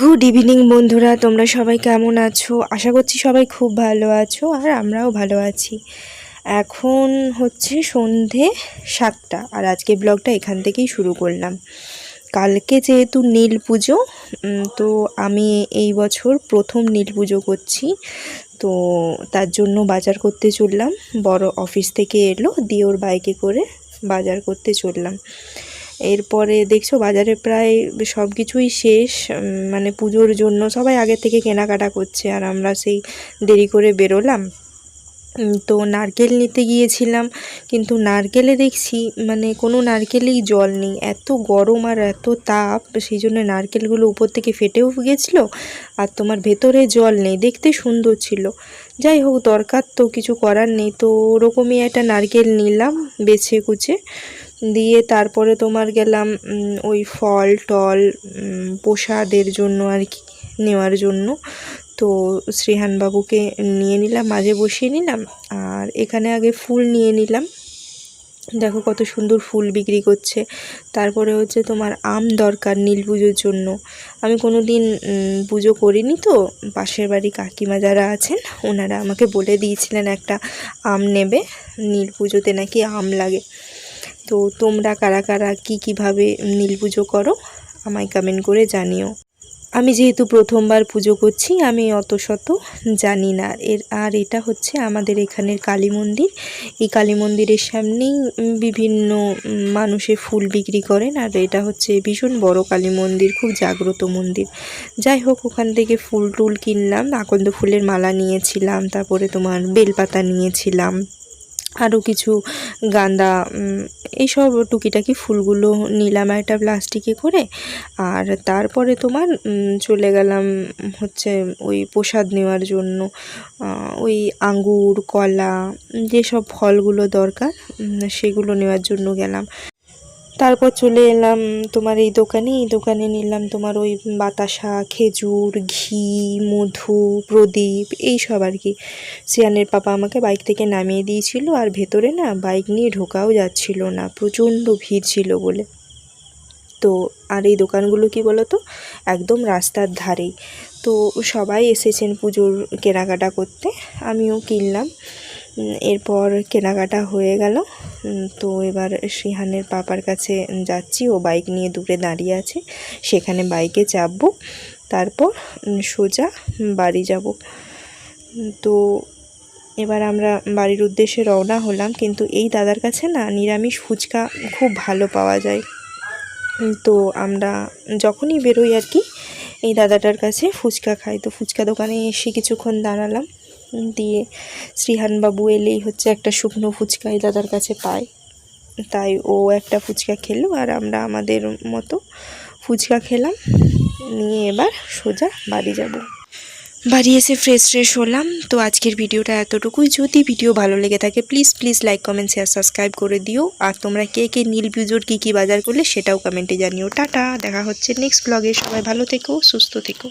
Good evening বন্ধুরা। তোমরা সবাই কেমন আছো? আশা করছি সবাই খুব ভালো আছো আর আমরাও ভালো আছি। এখন হচ্ছে সন্ধে সাতটা আর আজকে ব্লগটা এখান থেকেই শুরু করলাম। কালকে যেহেতু নীল পুজো তো আমি এই বছর প্রথম নীল পুজো করছি। তো তার জন্য বাজার করতে চললাম। বড় অফিস থেকে এলো, দিয়ে ওর বাইকে করে বাজার করতে চললাম। এরপরে দেখছ বাজারে প্রায় সব কিছুই শেষ মানে পুজোর জন্য সবাই আগে থেকে কেনাকাটা করছে আর আমরা সেই দেরি করে বেরোলাম। তো নারকেল নিতে গিয়েছিলাম, কিন্তু নারকেলে দেখছি মানে কোনো নারকেলেই জল নেই, এত গরম আর এত তাপ, সেই জন্য নারকেলগুলো উপর থেকে ফেটেও গেছিল আর তোমার ভেতরে জল নেই, দেখতে সুন্দর ছিল। যাই হোক, দরকার তো কিছু করার নেই, তো ওরকমই একটা নারকেল নিলাম বেছে কুচে দিয়ে তারপরে তোমার গেলাম ওই ফল, টল প্রসাদের জন্য আর কি, নেওয়ার জন্য। তো শ্রীহান বাবুকে নিয়ে নিলাম, মাঝে বসিয়ে নিলাম, আর এখানে আগে ফুল নিয়ে নিলাম। দেখো কত সুন্দর ফুল বিক্রি করছে। তারপরে হচ্ছে তোমার আম দরকার নীল পুজোর জন্য। আমি কোনো দিন পুজো করিনি তো, পাশের বাড়ি কাকিমা যারা আছেন, ওনারা আমাকে বলে দিয়েছিলেন একটা আম নেবে, নীল পুজোতে নাকি আম লাগে। তো তোমরা কারা কারা কী কীভাবে নীল পুজো করো, আমায় কমেন্ট করে জানিও। আমি যেহেতু প্রথমবার পুজো করছি, আমি অত শত জানি না। এর, আর এটা হচ্ছে আমাদের এখানের কালী মন্দির। এই কালী মন্দিরের সামনেই বিভিন্ন মানুষে ফুল বিক্রি করেন, আর এটা হচ্ছে ভীষণ বড় কালী মন্দির, খুব জাগ্রত মন্দির। যাই হোক, ওখান থেকে ফুল টুল কিনলাম, আকন্দ ফুলের মালা নিয়েছিলাম, তারপরে তোমার বেলপাতা নিয়েছিলাম। আরও কিছু গাঁদা এইসব টুকিটাকি ফুলগুলো নিলাম একটা প্লাস্টিকে করে। আর তারপরে তোমার চলে গেলাম হচ্ছে ওই প্রসাদ নেওয়ার জন্য। ওই আঙ্গুর, কলা যেসব ফলগুলো দরকার সেগুলো নেওয়ার জন্য গেলাম। তারপর চলে এলাম তোমার এই দোকানে। এই দোকানে নিলাম তোমার ওই বাতাসা, খেজুর, ঘি, মধু, প্রদীপ এই সব আর কি। সিয়ানের পাপা আমাকে বাইক থেকে নামিয়ে দিয়েছিল আর ভেতরে না বাইক নিয়ে ঢোকাও যাচ্ছিল না। প্রচণ্ড ভিড় ছিল বলে। তো আর এই দোকানগুলো কি বলো তো একদম রাস্তার ধারেই। তো সবাই এসেছেন পুজোর কেনাকাটা করতে। আমিও কিনলাম। এরপর কেনাকাটা হয়ে গেল। তো এবার শ্রীহানের পাপার কাছে যাচ্ছি। ও বাইক নিয়ে দূরে দাঁড়িয়ে আছে। সেখানে বাইকে চাপবো। তারপর সোজা বাড়ি যাব। তো এবার আমরা বাড়ির উদ্দেশ্যে রওনা হলাম। কিন্তু এই দাদার কাছে না নিরামিষ ফুচকা খুব ভালো পাওয়া যায়। তো আমরা যখনই বেরোই আর কি, এই দাদাটার কাছে ফুচকা খাই। তো ফুচকা দোকানে এসে কিছুক্ষণ দাঁড়ালাম। দিয়ে শ্রীহানবাবু এলেই হচ্ছে একটা শুকনো ফুচকা এই দাদার কাছে পায়। তাই ও একটা ফুচকা খেলো আর আমরা আমাদের মতো ফুচকা খেলাম। নিয়ে এবার সোজা বাড়ি যাব। বাড়ি এসে ফ্রেশ ফ্রেশ হলাম। তো আজকের ভিডিওটা এতটুকুই। যদি ভিডিও ভালো লেগে থাকে please please like comment share subscribe করে দিও। আর তোমরা কে কে নীল পুজোর কী কী বাজার করলে সেটাও কমেন্টে জানিও। টাটা, দেখা হচ্ছে নেক্সট ব্লগে সবাই ভালো থেকো, সুস্থ থেকো।